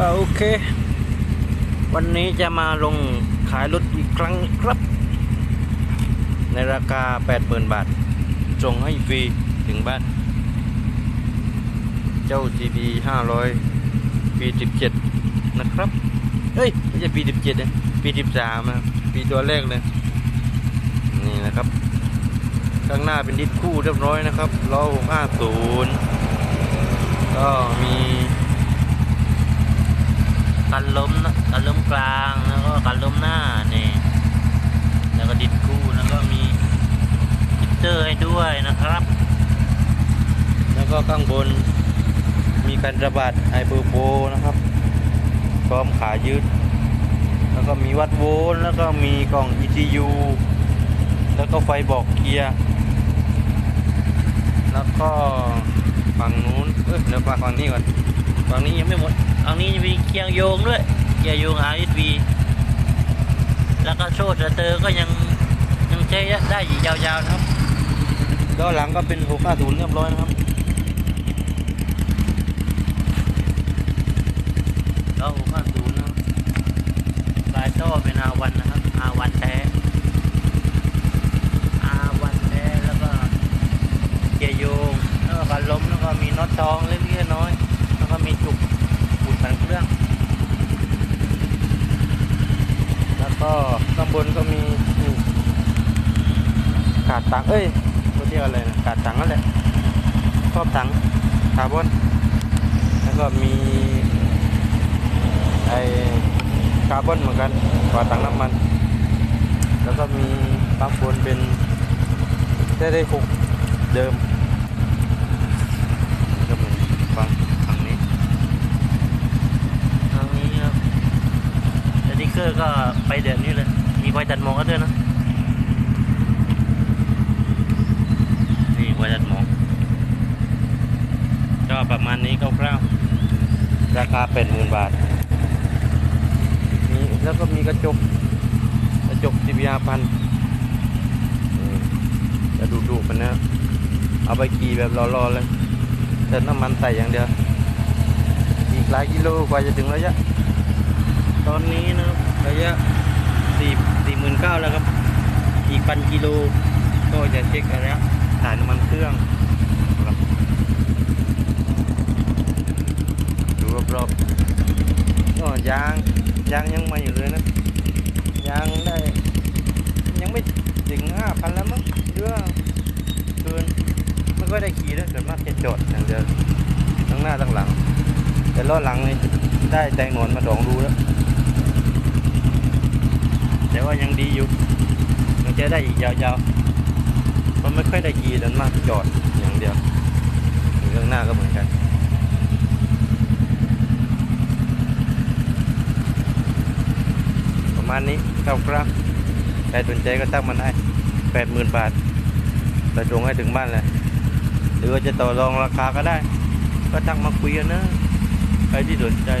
ก็โอเค วันนี้จะมาลงขายรถอีกครั้งครับ ในราคา 80,000 บาทส่งให้ฟรีถึงบ้าน เจ้า TB 500 ปี17 นะครับ เฮ้ย ไม่ใช่ปี17นะปี13นะปีตัวแรกเลย นี่นะครับข้างหน้าเป็นดิสคู่เรียบร้อยนะครับล้อ650ก็มี กันล้มนะกันล้มกลางแล้วก็กันล้มหน้านี่แล้วก็ดิสคู่แล้วก็มีฮิตเตอร์ให้ด้วยนะครับ แล้วก็ข้างบนมีการระบาดไอเบอร์โบนะครับ พร้อมขายืด แล้วก็มีวัดโวลต์แล้วก็มีกล่อง ECU แล้วก็ไฟบอกเกียร์แล้วก็ฝั่งนู้น เอ้ยเดี๋ยวมาฝั่งนี้ก่อน ฝั่งนี้ยังไม่หมดฝั่งนี้มีเกียร์โยงด้วยเกียร์โยง RSV แล้วก็โซ่สเตอร์ก็ยังยังใช้ได้อีกยาวๆนะครับด้านหลังก็เป็น650เรียบร้อยนะครับแล้ว650นะครับลายโซ่เป็น R1 นะครับ R1 แท้ R1 แท้แล้วก็เกียร์โยงแล้วก็การล้มแล้วก็มีน็อตทองเล็กๆน้อยๆ มีจุกปูดสันเครื่อง แล้วก็ข้างบนก็มีนี่ขาดตังเอ้ยเขาเรียกอะไรนะขาดตังนั่นแหละครอบตังคาร์บอนแล้วก็มีไอคาร์บอนเหมือนกันกว่าตังน้ำมัน แล้วก็มีบางบนเป็นได้ได้หกเดิมก็เหมือนฟังทางนี้ทางนี้ครับสติ๊กเก อร์ก็ไปเดือนนี้เลย มีไฟตัดหมอกก็ด้วยนะนี่ไฟตัดหมอกก็ประมาณนี้คร่าวๆราคาเป็นหมื่นบาทมีแล้วก็มีกระจก กระจก CBR พันจะดูดูมันนะเอาไปขี่แบบรอๆเลยเติมน้ำมันใส่อย่างเดียว อีกหลายกิโลกว่าจะถึงระยะ ตอนนี้นะครับระยะสี่สี่หมื่นเก้าแล้วครับ อีกพันกิโลก็จะเช็คระยะถ่ายน้ำมันเครื่องครับดูรอบๆก็ยางยางยังมาอยู่เลยนะยางได้ ยังไม่ถึงห้าพันแล้วมั้งเรือเกินไม่ค่อยได้ขี่แล้วส่วนมากจะจอดอย่างเดียวทั้งหน้าทั้งหลัง แต่ล้อหลังนี่ได้แตงหนวนมาสองรูแล้ว แต่ว่ายังดีอยู่ยังจะได้อีกยาวๆเพราะไม่ค่อยได้ขี่ส่วนมากจอดอย่างเดียวเรื่องหน้าก็เหมือนกันประมาณนี้ครับใครสนใจก็ตั้งมันได้แปดหมื่นบาทแต่ส่งให้ถึงบ้านเลยหรือว่าจะต่อรองราคาก็ได้ ก็ตั้งมาคุยกันนะใครที่สนใจ